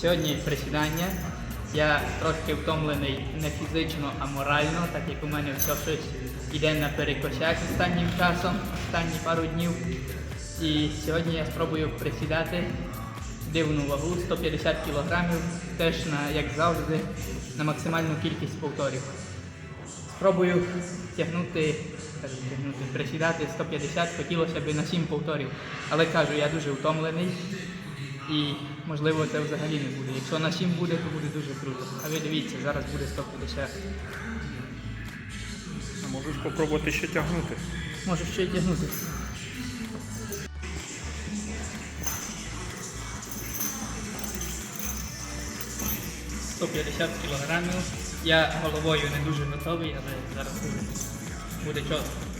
Сьогодні присідання. Я трошки втомлений не фізично, а морально, так як у мене все щось йде на перекосяк останнім часом, останні пару днів. І сьогодні я спробую присідати дивну вагу 150 кг, теж на, як завжди, на максимальну кількість повторів. Спробую тягнути, тягнути, присідати 150, хотілося б на 7 повторів. Але кажу, я дуже втомлений і можливо це взагалі не буде. Якщо на 7 буде, то буде дуже круто. А ви дивіться, зараз буде 150. А Можеш спробувати ще тягнути. Можу ще й тягнути. «150 кілограмів. Я головою не дуже готовий, але зараз буде, буде чітко.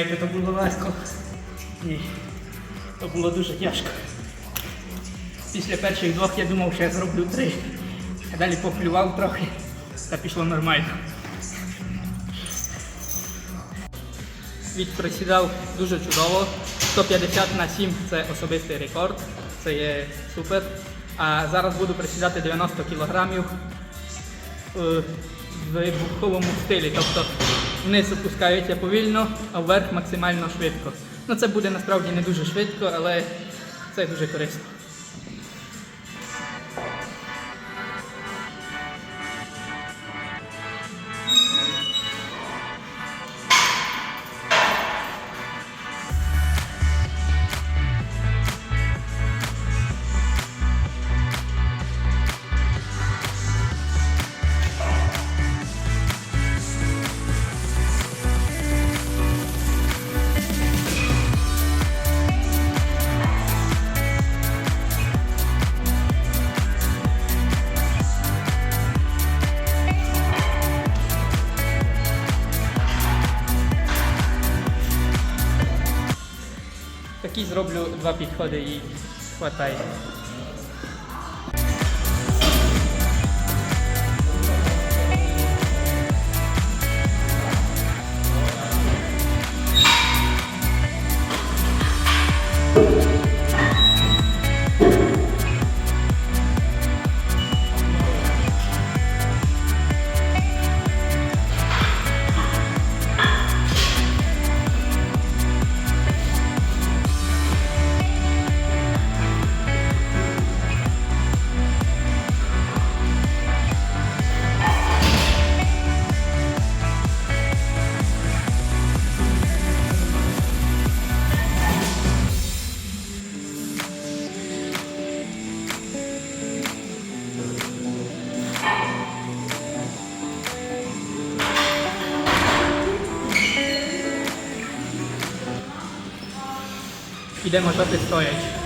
Думаєте, то було легко? Ні. То було дуже тяжко. Після перших двох я думав, що я зроблю три. А далі поплював трохи та пішло нормально. Відприсідав дуже чудово. 150 на 7 це особистий рекорд. Це є супер. А зараз буду присідати 90 кілограмів е, в вибуховому стилі. Тобто вниз опускаються повільно, а вверх максимально швидко. Ну це буде насправді не дуже швидко, але це дуже корисно. Зроблю два підходи і хватає. i demo shopy stojeć.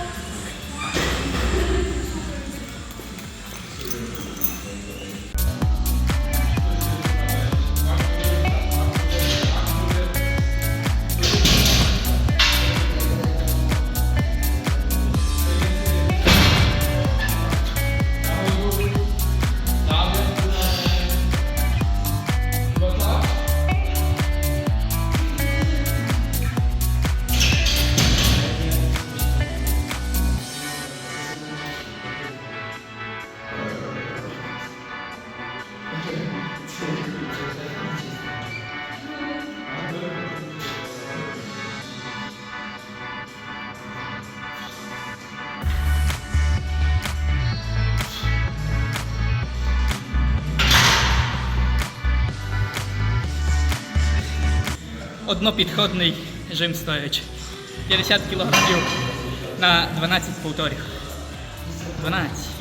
Однопідходний жим стоячи. 50 кг на 12 повторів. 12.